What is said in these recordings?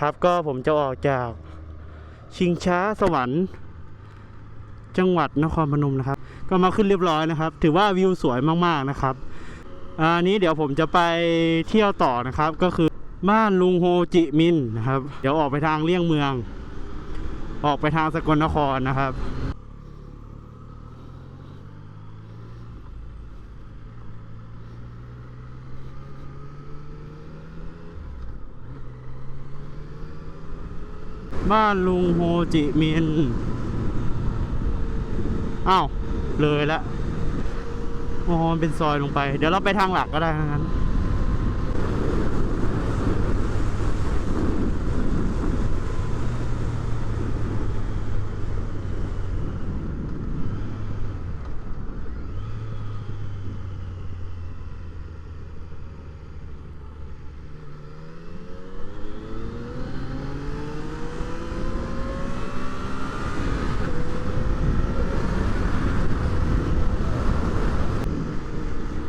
ครับก็ผมจะออกจากชิงช้าสวรรค์ จังหวัดนครพนมนะครับ ก็มาขึ้นเรียบร้อยนะครับ ถือว่าวิวสวยมากๆนะครับอันนี้เดี๋ยวผมจะไปเที่ยวต่อนะครับ ก็คือบ้านลุงโฮจิมินนะครับ เดี๋ยวออกไปทางเลี่ยงเมือง ออกไปทางสกลนครนะครับ บ้านลุงโฮจิมินอ้าว เลยละอ๋อเป็นซอยลงไป เดี๋ยวเราไปทางหลักก็ได้ทั้งนั้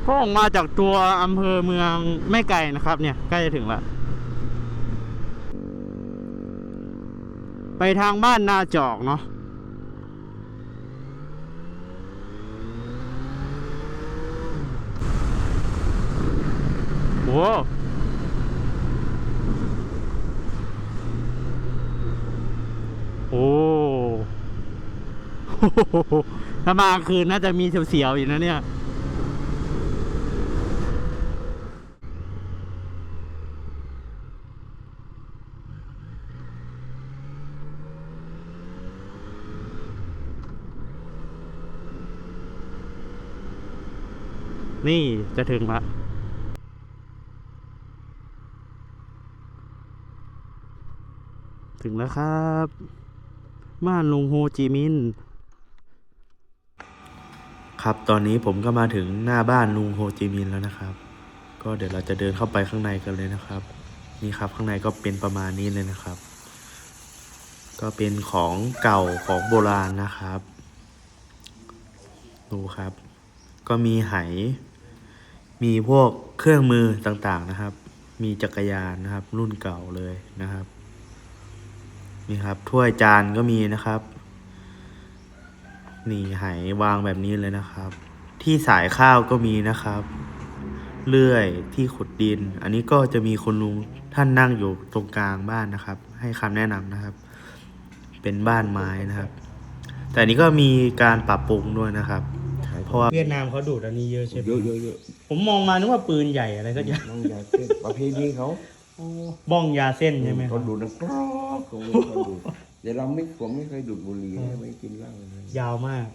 ก็ออกมาจากตัวอำเภอเมืองไม่ไกลนะครับ เนี่ยใกล้จะถึงละไปทางบ้านนาจอกเนาะโว้โอ้โหถ้ามาคืนน่าจะมีเสียวๆอยู่นะเนี่ย นี่จะถึงละถึงแล้วครับบ้านลุงโฮจิมินห์ครับตอนนี้ผมก็มาถึงหน้าบ้านลุงโฮจิมินห์แล้วนะครับ ก็เดี๋ยวเราจะเดินเข้าไปข้างในกันเลยนะครับ นี่ครับข้างในก็เป็นประมาณนี้เลยนะครับ ก็เป็นของเก่าของโบราณนะครับ ดูครับ ก็มีไห มีพวกเครื่องมือต่างๆนะครับ มีจักรยานนะครับ รุ่นเก่าเลยนะครับนี่ครับถ้วยจานก็มีนะครับ นี่ไหวางแบบนี้เลยนะครับ ที่สายข้าวก็มีนะครับเลื่อยที่ขุดดิน อันนี้ก็จะมีคุณลุงท่านนั่งอยู่ตรงกลางบ้านนะครับ ให้คำแนะนำนะครับ เป็นบ้านไม้นะครับ แต่นี้ก็มีการปรับปรุงด้วยนะครับ ราะว่าเวียดนามเขาดูดอันนี้เยอะใช่ไหมเยอะเยอะเยอะผมมองมานึกว่าปืนใหญ่อะไรก็อย่างน้องยาเส้นประเพณีเขาบ้องยาเส้นใช่ไหมคเขารับดูดนักกรอกเขาเขาดูดแต่เราไม่ผมไม่เคยดูดบุหรี่นะไม่กินเหล้าเลยยาวมาก